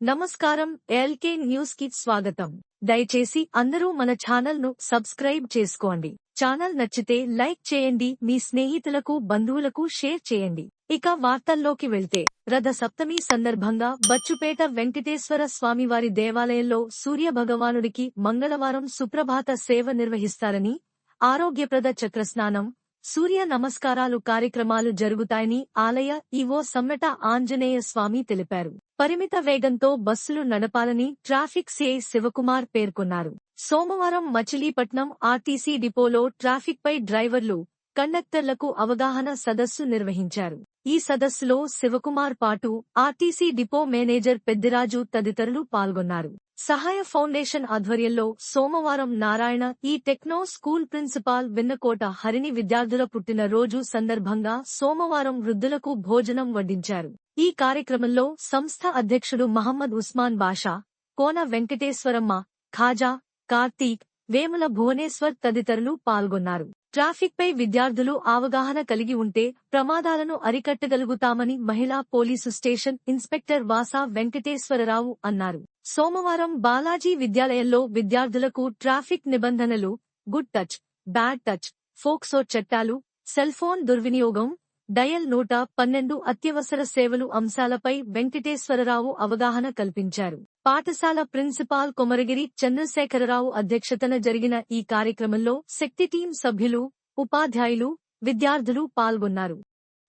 నమస్కారం ఎల్కే న్యూస్కి స్వాగతం. దయచేసి అందరూ మన ఛానల్ను సబ్స్క్రైబ్ చేసుకోండి. ఛానల్ నచ్చితే లైక్ చేయండి మీ స్నేహితులకు బంధువులకు షేర్ చేయండి. ఇక వార్తల్లోకి వెళ్తే రథ సప్తమి సందర్భంగా బచ్చుపేట వెంకటేశ్వర స్వామివారి దేవాలయంలో సూర్య భగవానుడికి మంగళవారం సుప్రభాత సేవ నిర్వహిస్తారని ఆరోగ్యప్రద చక్రస్నానం సూర్య నమస్కారాలు కార్యక్రమాలు జరుగుతాయని ఆలయ ఈవో సమ్మెట ఆంజనేయ స్వామి తెలిపారు. పరిమిత వేగంతో బస్సులు నడపాలని ట్రాఫిక్ సిఐ శివకుమార్ పేర్కొన్నారు. సోమవారం మచిలీపట్నం ఆర్టీసీ డిపోలో ట్రాఫిక్ పై డ్రైవర్లు కండక్టర్లకు అవగాహన సదస్సు నిర్వహించారు. ఈ సదస్సులో శివకుమార్ పాటు ఆర్టీసీ డిపో మేనేజర్ పెద్దిరాజు తదితరులు పాల్గొన్నారు. సహాయ ఫౌండేషన్ ఆధ్వర్యంలో సోమవారం Narayana e Techno school principal Vinnakota Harini విద్యార్థుల పుట్టినరోజు సందర్భంగా సోమవారం వృద్ధులకు భోజనం వడ్డించారు. ఈ కార్యక్రమంలో సంస్థ అధ్యక్షుడు మహమ్మద్ ఉస్మాన్ బాషా కోన వెంకటేశ్వరమ్మ ఖాజా కార్తీక్ వేముల భువనేశ్వర్ తదితరులు పాల్గొన్నారు. ట్రాఫిక్ పై విద్యార్థులు అవగాహన కలిగి ఉంటే ప్రమాదాలను అరికట్టగలుగుతామని మహిళా police station inspector Vasa Venkateswararao అన్నారు. సోమవారం బాలాజీ విద్యాలయంలో విద్యార్థులకు ట్రాఫిక్ నిబంధనలు good touch bad touch POCSO చట్టాలు సెల్ఫోన్ దుర్వినియోగం డయల్ నూట పన్నెండు అత్యవసర సేవలు అంశాలపై వెంకటేశ్వరరావు అవగాహన కల్పించారు. పాఠశాల ప్రిన్సిపాల్ కొమరగిరి చంద్రశేఖరరావు అధ్యక్షతన జరిగిన ఈ కార్యక్రమంలో శక్తి టీం సభ్యులు ఉపాధ్యాయులు విద్యార్థులు పాల్గొన్నారు.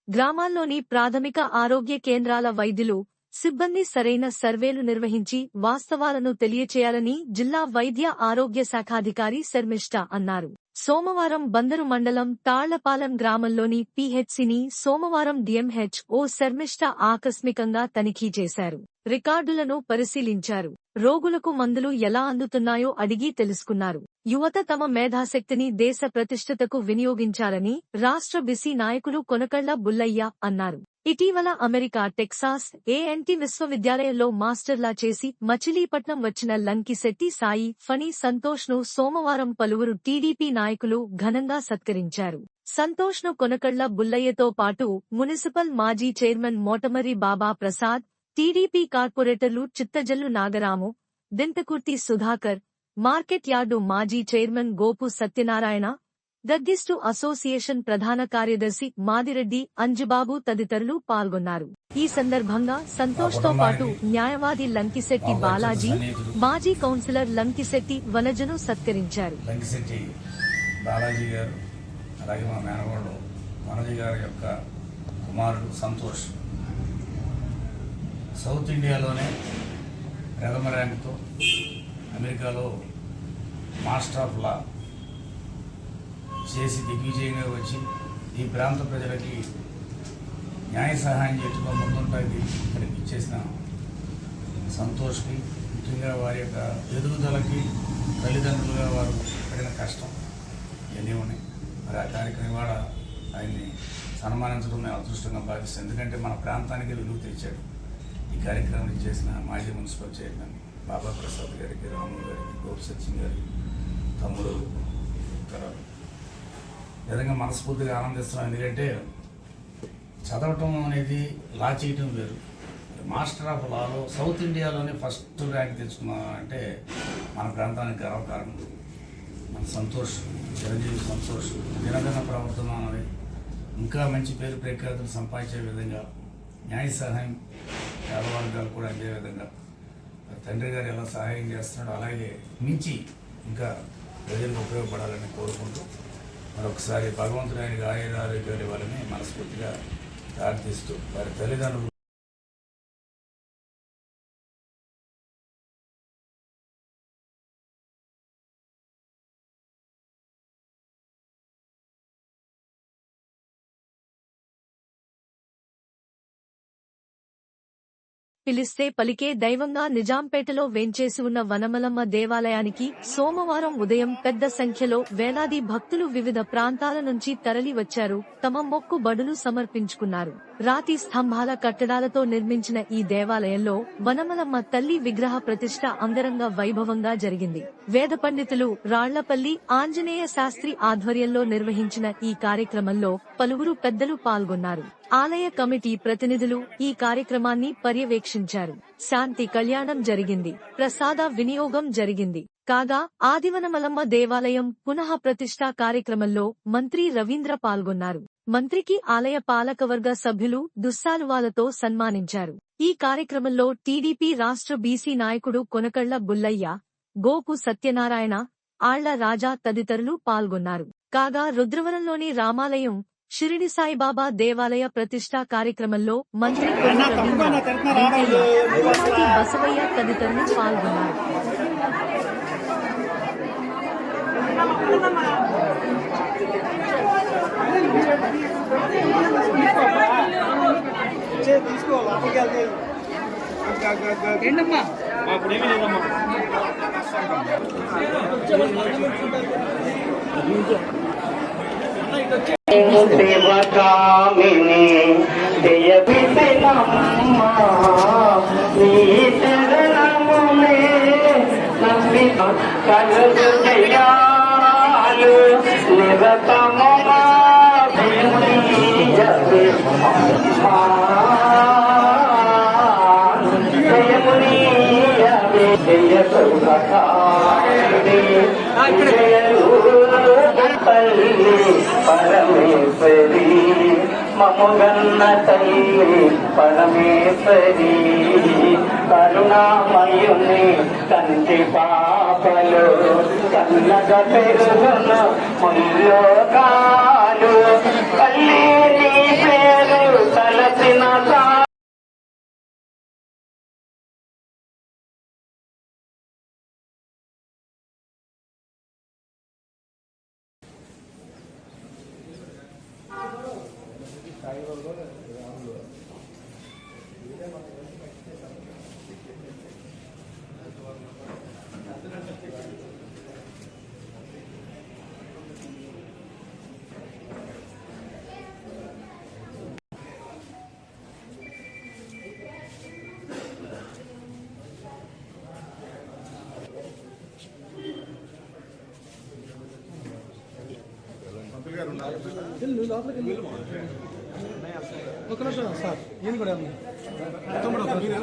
గ్రామాల్లోని ప్రాథమిక ఆరోగ్య కేంద్రాల వైద్యులు సిబ్బంది సరైన సర్వేలు నిర్వహించి వాస్తవాలను తెలియచేయాలని జిల్లా వైద్య ఆరోగ్య శాఖాధికారి శర్మిష్ట అన్నారు. సోమవారం బందరు మండలం తాళ్ళపాలెం గ్రామంలోని పీహెచ్సిని సోమవారం డిఎంహెచ్ ఓ శర్మిష్ట ఆకస్మికంగా తనిఖీ చేశారు. రికార్డులను పరిశీలించారు. రోగులకు మందులు ఎలా అందుతున్నాయో అడిగి తెలుసుకున్నారు. యువత తమ మేధాశక్తిని దేశ ప్రతిష్టతకు వినియోగించాలని రాష్ట్ర బిసి నాయకులు కొనకళ్ళ బుల్లయ్య అన్నారు. ఇటీవల అమెరికా టెక్సాస్ ఏఎన్టీ విశ్వవిద్యాలయంలో మాస్టర్లా చేసి మచిలీపట్నం వచ్చిన లంకిశెట్టి సాయి ఫణి సంతోష్ను సోమవారం పలువురు టీడీపీ నాయకులు ఘనంగా సత్కరించారు. సంతోష్ను కొనకళ్ళ బుల్లయ్యతో పాటు మున్సిపల్ మాజీ చైర్మన్ మోటమరి బాబా ప్రసాద్ టీడీపీ కార్పొరేటర్లు చిత్తజల్లు నాగరాము దింతకుర్తి సుధాకర్ మార్కెట్ యార్డు మాజీ chairman Gopu Satyanarayana druggist association ప్రధాన కార్యదర్శి మాదిరెడ్డి అంజుబాబు తదితరులు పాల్గొన్నారు. ఈ సందర్భంగా సంతోష్తో పాటు న్యాయవాది లంకిశెట్టి బాలాజీ మాజీ కౌన్సిలర్ లంకిశెట్టి వనజను సత్కరించారు. లంకిశెట్టి బాలాజీ గారు అలాగే మా మేనగోడు మనోజీ గారి యొక్క కుమారుడు సంతోష్ సౌత్ ఇండియాలోనే ప్రథమ ర్యాంకుతో అమెరికాలో మాస్టర్ ఆఫ్ లా చేసి దిగ్విజయంగా వచ్చి ఈ ప్రాంత ప్రజలకి న్యాయ సహాయం చేయటంలో ముందుంటుంది ఇక్కడికి ఇచ్చేసిన సంతోష్కి ముఖ్యంగా వారి యొక్క ఎదుగుదలకి తల్లిదండ్రులుగా వారు పడిన కష్టం ఇవన్నీ ఉన్నాయి. మరి ఆ కార్యక్రమం కూడా ఆయన్ని సన్మానించడం మేము అదృష్టంగా భావిస్తాను ఎందుకంటే మన ప్రాంతానికి వెలుగు తెచ్చాడు. ఈ కార్యక్రమం చేసిన మాజీ మున్సిపల్ చైర్మన్ బాబా ప్రసాద్ గారికి రాములు గారికి గోపి సచిన్ గారికి తమ్ముడు తర్వాత నిజంగా మనస్ఫూర్తిగా ఆనందిస్తున్నాం. ఎందుకంటే చదవటం అనేది లా చేయటం వేరు. మాస్టర్ ఆఫ్ లాలో సౌత్ ఇండియాలోనే ఫస్ట్ ర్యాంక్ తెచ్చుకున్నాం అంటే మన ప్రాంతానికి గర్వకారణం మన సంతోష్ చిరంజీవి సంతోష్ నిరంతర ప్రవర్తన అనేది. ఇంకా మంచి పేరు ప్రఖ్యాతులు సంపాదించే విధంగా న్యాయ సహాయం పేదవర్గాలు కూడా అందే విధంగా. తండ్రి గారు ఎలా సహాయం చేస్తున్నాడో అలాగే మించి ఇంకా ప్రజలకు ఉపయోగపడాలని కోరుకుంటూ మరొకసారి భగవంతుడైన ఆయనకి ఆయుర ఆరోగ్యాలు ఇవ్వాలని మనస్ఫూర్తిగా ప్రార్థిస్తూ వారి తల్లిదండ్రులు పిలిస్తే పలికే దైవంగా నిజాంపేటలో వేంచేసి ఉన్న వనమలమ్మ దేవాలయానికి సోమవారం ఉదయం పెద్ద సంఖ్యలో వేలాది భక్తులు వివిధ ప్రాంతాల నుంచి తరలి వచ్చారు తమ మొక్కు బడులు సమర్పించుకున్నారు. రాతి స్తంభాల కట్టడాలతో నిర్మించిన ఈ దేవాలయంలో వనమలమ్మ తల్లి విగ్రహ ప్రతిష్ట అందరంగ వైభవంగా జరిగింది. వేద పండితులు రాళ్ళపల్లి ఆంజనేయ శాస్త్రి ఆధ్వర్యంలో నిర్వహించిన ఈ కార్యక్రమంలో పలువురు పెద్దలు పాల్గొన్నారు. ఆలయ కమిటీ ప్రతినిధులు ఈ కార్యక్రమాన్ని పర్యవేక్షించారు. శాంతి కళ్యాణం జరిగింది. ప్రసాద వినియోగం జరిగింది. కాగా ఆదివనమలమ్మ దేవాలయం పునః ప్రతిష్ఠా కార్యక్రమంలో మంత్రి రవీంద్ర పాల్గొన్నారు. మంత్రికి ఆలయ పాలకవర్గ సభ్యులు దుస్సాలువాలతో సన్మానించారు. ఈ కార్యక్రమంలో టీడీపీ రాష్ట్ర బీసీ నాయకుడు కొనకళ్ళ బుల్లయ్య గోపు సత్యనారాయణ ఆళ్ళ రాజా తదితరులు పాల్గొన్నారు. కాగా రుద్రవరంలోని రామాలయం షిరిడి సాయిబాబా దేవాలయ ప్రతిష్ఠా కార్యక్రమంలో మంత్రి బసవయ్య తదితరులు పాల్గొన్నారు. తీసుకో లోపలికి వెళ్తే ఏంటమ్మా అప్పుడేమీ లేదమ్మా శివకామిని జయపితనమ్మ నీ చరణమునే నమ్మిన కలుగు తల్లి పరమేశ్వరి మముగన్న తల్లి పరమేశ్వరి కరుణామయుని కంటి పాపలు కన్నగ పెరుగున ముల్లోకాలు తల్లి నీ పేరు తలచిన తా ఒక నిమిషం సార్ నేను కూడా ఉన్నా. తమ్ముడు కింద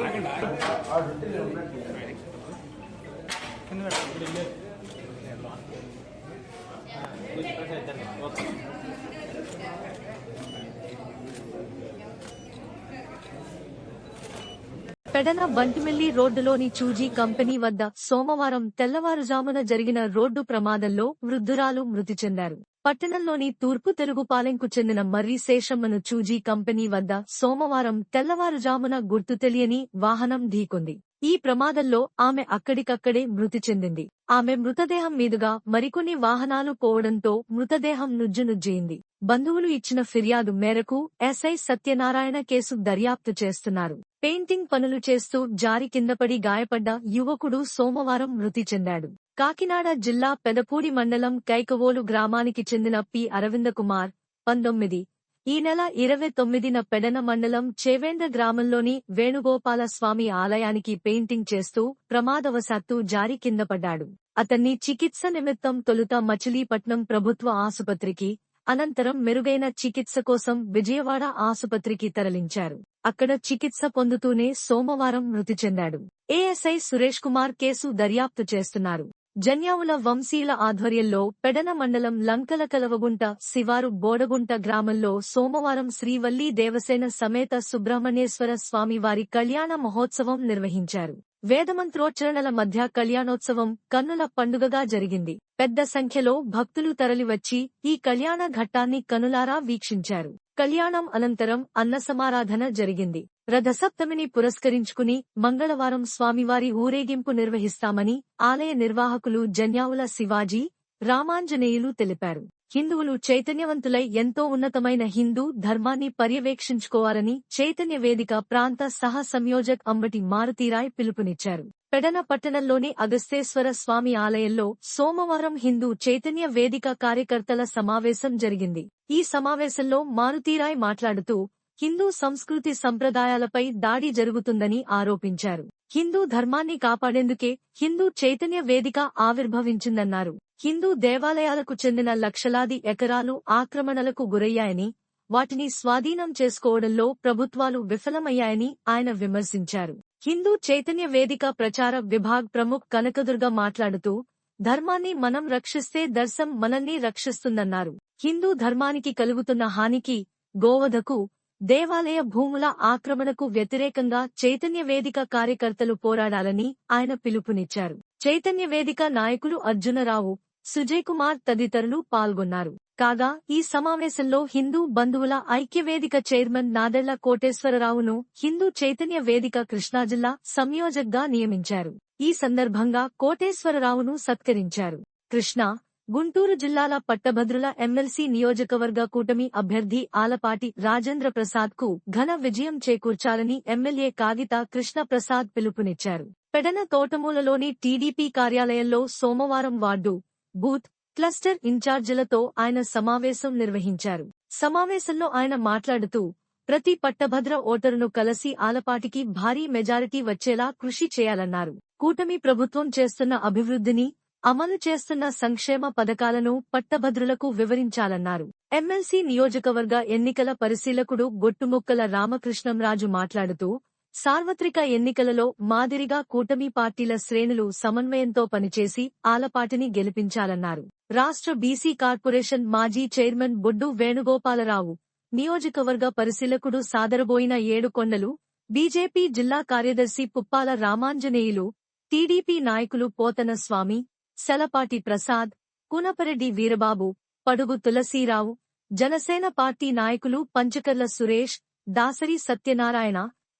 పెడన బంటిమిల్లి రోడ్డులోని చూజీ కంపెనీ వద్ద సోమవారం తెల్లవారుజామున జరిగిన రోడ్డు ప్రమాదంలో వృద్ధురాలు మృతి చెందారు. పట్టణంలోని తూర్పు తెలుగుపాలెంకు చెందిన మర్రి శేషమ్మను చూజీ కంపెనీ వద్ద సోమవారం తెల్లవారుజామున గుర్తు తెలియని వాహనం ఢీకొంది. ఈ ప్రమాదంలో ఆమె అక్కడికక్కడే మృతి చెందింది. ఆమె మృతదేహం మీదుగా మరికొన్ని వాహనాలు పోవడంతో మృతదేహం నుజ్జునుజ్జయింది బంధువులు ఇచ్చిన ఫిర్యాదు మేరకు ఎస్ఐ సత్యనారాయణ కేసు దర్యాప్తు చేస్తున్నారు. పెయింటింగ్ పనులు చేస్తూ జారి కిందపడి గాయపడ్డ యువకుడు సోమవారం మృతి చెందాడు. కాకినాడ జిల్లా పెదపూడి మండలం కైకవోలు గ్రామానికి చెందిన పి. అరవింద కుమార్ పంతొమ్మిది ఈ నెల ఇరవై తొమ్మిదిన పెడన మండలం చేవేంద్ర గ్రామంలోని వేణుగోపాల స్వామి ఆలయానికి పెయింటింగ్ చేస్తూ ప్రమాదవశాత్తు జారి కిందపడ్డాడు. అతన్ని చికిత్స నిమిత్తం తొలుత మచిలీపట్నం ప్రభుత్వ ఆసుపత్రికి అనంతరం మెరుగైన చికిత్స కోసం విజయవాడ ఆసుపత్రికి తరలించారు. అక్కడ చికిత్స పొందుతూనే సోమవారం మృతి చెందాడు. ఏఎస్ఐ సురేష్ కుమార్ కేసు దర్యాప్తు చేస్తున్నారు. జన్యావుల వంశీల ఆధ్వర్యంలో పెడన మండలం లంకల కలవగుంట శివారు బోడగుంట గ్రామంలో సోమవారం శ్రీవల్లి దేవసేన సమేత సుబ్రహ్మణ్యేశ్వర స్వామి వారి కళ్యాణ మహోత్సవం నిర్వహించారు. వేదమంత్రోచ్చరణల మధ్య కళ్యాణోత్సవం కన్నుల పండుగగా జరిగింది. పెద్ద సంఖ్యలో భక్తులు తరలివచ్చి ఈ కళ్యాణ ఘట్టాన్ని కనులారా వీక్షించారు. కళ్యాణం అనంతరం అన్నసమారాధన జరిగింది. రథసప్తమిని పురస్కరించుకుని మంగళవారం స్వామివారి ఊరేగింపు నిర్వహిస్తామని ఆలయ నిర్వాహకులు జన్యావుల శివాజీ రామాంజనేయులు తెలిపారు. హిందువులు చైతన్యవంతులై ఎంతో ఉన్నతమైన హిందూ ధర్మాన్ని పర్యవేక్షించుకోవాలని చైతన్య వేదిక ప్రాంత సహ సంయోజక్ అంబటి మారుతీరాయ్ పిలుపునిచ్చారు. పెడన పట్టణంలోని అగస్తేశ్వర స్వామి ఆలయంలో సోమవారం హిందూ చైతన్య వేదిక కార్యకర్తల సమావేశం జరిగింది. ఈ సమావేశంలో మారుతీరాయ్ మాట్లాడుతూ హిందూ సంస్కృతి సంప్రదాయాలపై దాడి జరుగుతుందని ఆరోపించారు. హిందూ ధర్మాన్ని కాపాడేందుకే హిందూ చైతన్య వేదిక ఆవిర్భవించిందన్నారు. హిందూ దేవాలయాలకు చెందిన లక్షలాది ఎకరాలు ఆక్రమణలకు గురయ్యాయని వాటిని స్వాధీనం చేసుకోవడంలో ప్రభుత్వాలు విఫలమయ్యాయని ఆయన విమర్శించారు. హిందూ చైతన్య వేదిక ప్రచార విభాగ్ ప్రముఖ్ కనకదుర్గ మాట్లాడుతూ ధర్మాన్ని మనం రక్షిస్తే దర్శం మనల్ని రక్షిస్తుందన్నారు. హిందూ ధర్మానికి కలుగుతున్న హానికి గోవధకు దేవాలయ భూముల ఆక్రమణకు వ్యతిరేకంగా చైతన్య వేదిక కార్యకర్తలు పోరాడాలని ఆయన పిలుపునిచ్చారు. చైతన్య వేదిక నాయకులు అర్జునరావు సుజయ్ కుమార్ తదితరులు పాల్గొన్నారు. కాగా ఈ సమావేశంలో హిందూ బంధువుల ఐక్యవేదిక చైర్మన్ నాదెళ్ళ కోటేశ్వరరావును హిందూ చైతన్య వేదిక కృష్ణాజిల్లా సంయోజక్గా నియమించారు. ఈ సందర్భంగా కోటేశ్వరరావును సత్కరించారు. కృష్ణా గుంటూరు జిల్లాల పట్టభద్రుల ఎమ్మెల్సీ నియోజకవర్గ కూటమి అభ్యర్థి ఆలపాటి రాజేంద్ర ప్రసాద్కు ఘన విజయం చేకూర్చాలని ఎమ్మెల్యే కాగిత కృష్ణప్రసాద్ పిలుపునిచ్చారు. పెడన తోటమూలలోని టీడీపీ కార్యాలయంలో సోమవారం వార్డు బూత్ క్లస్టర్ ఇన్ఛార్జీలతో ఆయన సమావేశం నిర్వహించారు. సమావేశంలో ఆయన మాట్లాడుతూ ప్రతి పట్టభద్ర ఓటరును కలసి ఆలపాటికి భారీ మెజారిటీ వచ్చేలా కృషి చేయాలన్నారు. కూటమి ప్రభుత్వం చేస్తున్న అభివృద్ధిని అమలు చేస్తున్న సంక్షేమ పథకాలను పట్టభద్రులకు వివరించాలన్నారు. ఎమ్మెల్సీ నియోజకవర్గ ఎన్నికల పరిశీలకుడు గొట్టుముక్కల రామకృష్ణంరాజు మాట్లాడుతూ సార్వత్రిక ఎన్నికలలో మాదిరిగా కూటమి పార్టీల శ్రేణులు సమన్వయంతో పనిచేసి ఆలపాటిని గెలిపించాలన్నారు. రాష్ట్ర బీసీ కార్పొరేషన్ మాజీ చైర్మన్ బొడ్డు వేణుగోపాలరావు నియోజకవర్గ పరిశీలకుడు సాదరబోయిన ఏడుకొండలు బీజేపీ జిల్లా కార్యదర్శి పుప్పాల రామాంజనేయులు టీడీపీ నాయకులు పోతన స్వామి సెలపాటి ప్రసాద్ కునపరెడ్డి వీరబాబు పడుగు తులసీరావు జనసేన పార్టీ నాయకులు పంచకర్ల సురేష్ దాసరి సత్యనారాయణ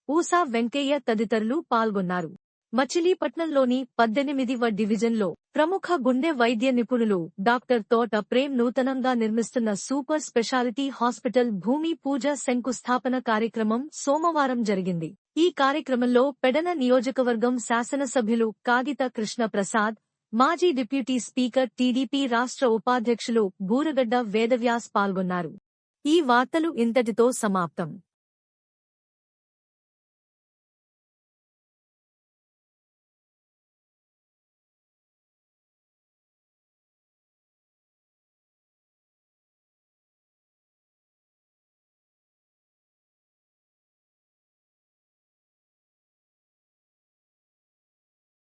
ఊసా వెంకయ్య తదితరులు పాల్గొన్నారు. మచిలీపట్నంలోని పద్దెనిమిదివ డివిజన్లో ప్రముఖ గుండె వైద్య నిపుణులు డాక్టర్ తోట ప్రేమ్ నూతనంగా నిర్మిస్తున్న సూపర్ స్పెషాలిటీ హాస్పిటల్ భూమి పూజ శంకుస్థాపన కార్యక్రమం సోమవారం జరిగింది. ఈ కార్యక్రమంలో పెడన నియోజకవర్గం శాసనసభ్యులు కాగిత కృష్ణ ప్రసాద్ మాజీ డిప్యూటీ స్పీకర్ టీడీపీ రాష్ట్ర ఉపాధ్యక్షులు బూరగడ్డ వేదవ్యాస్ పాల్గొన్నారు. ఈ వార్తలు ఇంతటితో సమాప్తం.